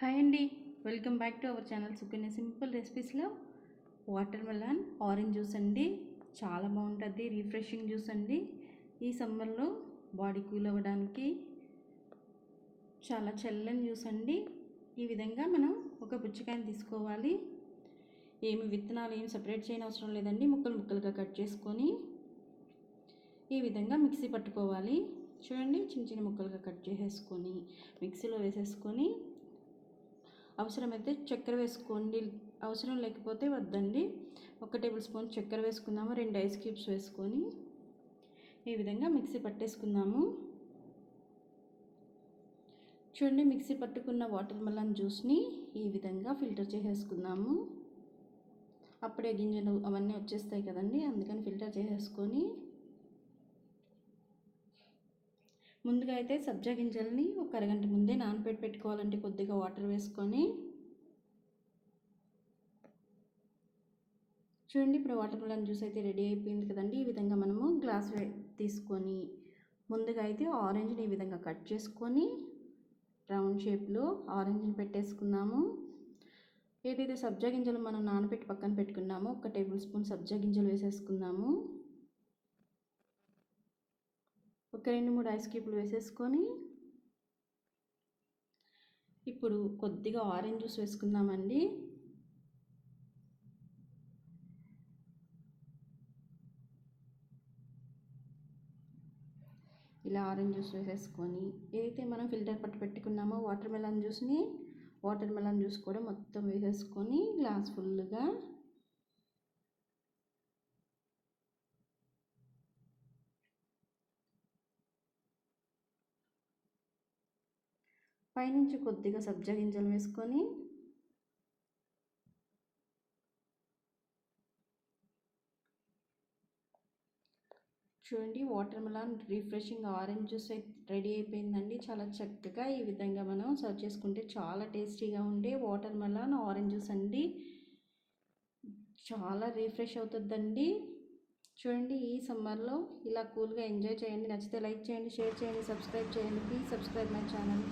Hi అండి. Welcome back to our channel Sukanya simple రెసిపీస్లో. Watermelon orange juice అండి. చాలా బాగుంటుంది రిఫ్రెషింగ్ జ్యూస్ అండి. ఈ సమ్మర్లో బాడీ కూల్ అవ్వడానికి చాలా చల్లని జ్యూస్ అండి. ఈ విధంగా మనం ఒక పుచ్చకాయని తీసుకోవాలి. ఏమి విత్తనాలు ఏమి సపరేట్ చేయని అవసరం లేదండి. ముక్కలు ముక్కలుగా కట్ చేసుకొని ఈ విధంగా మిక్సీ పట్టుకోవాలి. చూడండి చిన్న చిన్న ముక్కలుగా కట్ చేసేసుకొని మిక్సీలో వేసేసుకొని అవసరమైతే చక్కెర వేసుకోండి. అవసరం లేకపోతే వద్దండి. ఒక టేబుల్ స్పూన్ చక్కెర వేసుకుందాము. రెండు ఐస్ క్యూబ్స్ వేసుకొని ఈ విధంగా మిక్సీ పట్టేసుకుందాము. చూడండి మిక్సీ పట్టుకున్న వాటర్ మెలన్ జ్యూస్ని ఈ విధంగా ఫిల్టర్ చేసేసుకుందాము. అప్పుడే గింజలు అవన్నీ వచ్చేస్తాయి కదండి. అందుకని ఫిల్టర్ చేసేసుకొని ముందుగా అయితే సబ్జా గింజల్ని ఒక అరగంట ముందే నానబెట్టి పెట్టుకోవాలంటే కొద్దిగా వాటర్ వేసుకొని చూడండి ఇప్పుడు వాటర్ మిలన్ జ్యూస్ అయితే రెడీ అయిపోయింది కదండి. ఈ విధంగా మనము గ్లాస్ తీసుకొని ముందుగా అయితే ఆరెంజ్ని ఈ విధంగా కట్ చేసుకొని రౌండ్ షేప్లో ఆరెంజ్ని పెట్టేసుకున్నాము ఏదైతే సబ్జా గింజలు మనం నానబెట్టి పక్కన పెట్టుకున్నామో ఒక టేబుల్ స్పూన్ సబ్జా గింజలు వేసేసుకున్నాము ఒక రెండు మూడు ఐస్ క్యూబ్లు వేసేసుకొని ఇప్పుడు కొద్దిగా ఆరెంజ్ జ్యూస్ వేసుకుందామండి. ఇలా ఆరెంజ్ జ్యూస్ వేసేసుకొని ఏదైతే మనం ఫిల్టర్ పట్టు పెట్టుకున్నామో వాటర్ మెలన్ జ్యూస్ని వాటర్ మెలన్ జ్యూస్ కూడా మొత్తం వేసేసుకొని గ్లాస్ ఫుల్గా పైనుంచి కొద్దిగా సబ్జా గింజలు వేసుకొని చూడండి watermelon refreshing orange juice అయితే రెడీ అయిపోయిందండి. చాలా చక్కగా ఈ విధంగా మనం సర్వ్ చేసుకుంటే చాలా టేస్టీగా ఉండే వాటర్ మెలాన్ ఆరెంజ్ జ్యూస్ అండి. చాలా రిఫ్రెష్ అవుతుందండి. చూడండి ఈ సమ్మర్లో ఇలా కూల్గా ఎంజాయ్ చేయండి. నచ్చితే లైక్ చేయండి షేర్ చేయండి సబ్స్క్రైబ్ చేయండి. Please subscribe my channel.